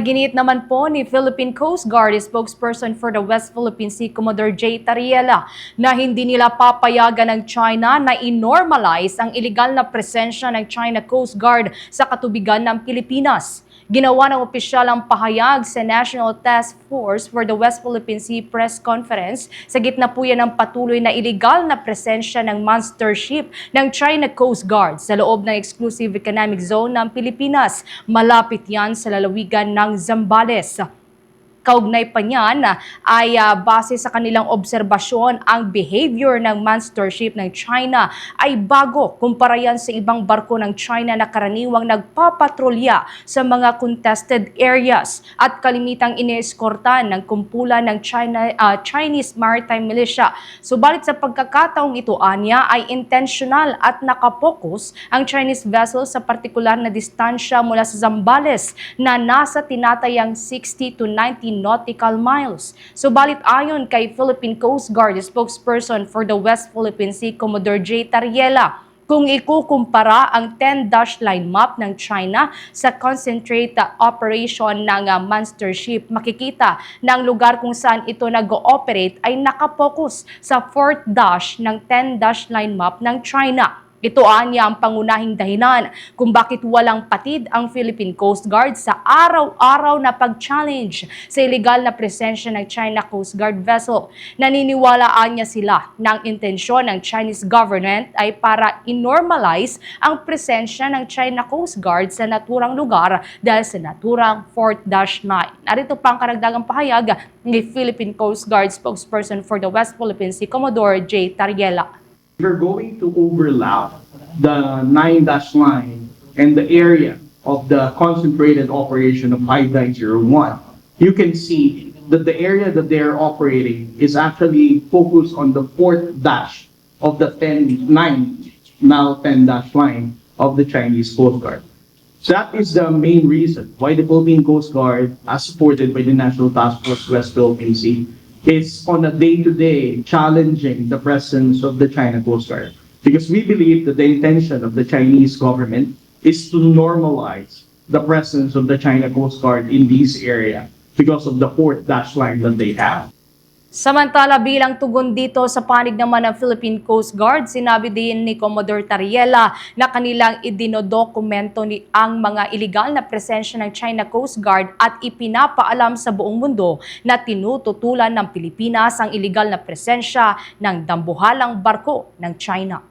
Giniit naman po ni Philippine Coast Guard spokesperson for the West Philippine Sea, Commodore J. Tariela, na hindi nila papayagan ng China na inormalize ang illegal na presensya ng China Coast Guard sa katubigan ng Pilipinas. Ginawa ng opisyal ang pahayag sa National Task Force for the West Philippine Sea press conference sa gitna po yan ng patuloy na illegal na presensya ng monster ship ng China Coast Guard sa loob ng exclusive economic zone ng Pilipinas. Malapit yan sa lalawigan ng Zambales. Kaugnay pa niyan ay ah, base sa kanilang obserbasyon, ang behavior ng monster ship ng China ay bago kumpara yan sa ibang barko ng China na karaniwang nagpapatrolya sa mga contested areas at kalimitang ineeskortan ng kumpulan ng China, ah, Chinese Maritime Militia. Subalit sa pagkakataong ito, Anya, ay intentional at nakapokus ang Chinese vessel sa partikular na distansya mula sa Zambales na nasa tinatayang 60 to 90 nautical miles. Subalit ayon kay Philippine Coast Guard spokesperson for the West Philippine Sea, Commodore J. Tariela, kung ikukumpara ang 10-dash line map ng China sa concentrate operation ng uh, monster ship, makikita na ang lugar kung saan ito nag-ooperate ay nakapokus sa 4th dash ng 10-dash line map ng China. Ito anya ang pangunahing dahilan kung bakit walang patid ang Philippine Coast Guard sa araw-araw na pag-challenge sa illegal na presensya ng China Coast Guard vessel. Naniniwalaan niya sila ng intensyon ng Chinese government ay para inormalize ang presensya ng China Coast Guard sa naturang lugar dahil sa naturang 4th dash line. Narito pa ang karagdagang pahayag ni Philippine Coast Guard spokesperson for the West Philippine Sea, Commodore J. Tariela. We're going to overlap the nine dash line and the area of the concentrated operation of High 901. You can see that the area that they're operating is actually focused on the fourth dash of the 10, 9, now 10 dash line of the Chinese Coast Guard. So that is the main reason why the Philippine Coast Guard, as supported by the National Task Force West Philippine Sea, is on a day-to-day challenging the presence of the China Coast Guard. Because we believe that the intention of the Chinese government is to normalize the presence of the China Coast Guard in this area because of the fourth dash line that they have. Samantala bilang tugon dito sa panig naman ng Philippine Coast Guard, sinabi din ni Commodore Tariela na kanilang idinodokumento ni ang mga iligal na presensya ng China Coast Guard at ipinapaalam sa buong mundo na tinututulan ng Pilipinas ang iligal na presensya ng dambuhalang barko ng China.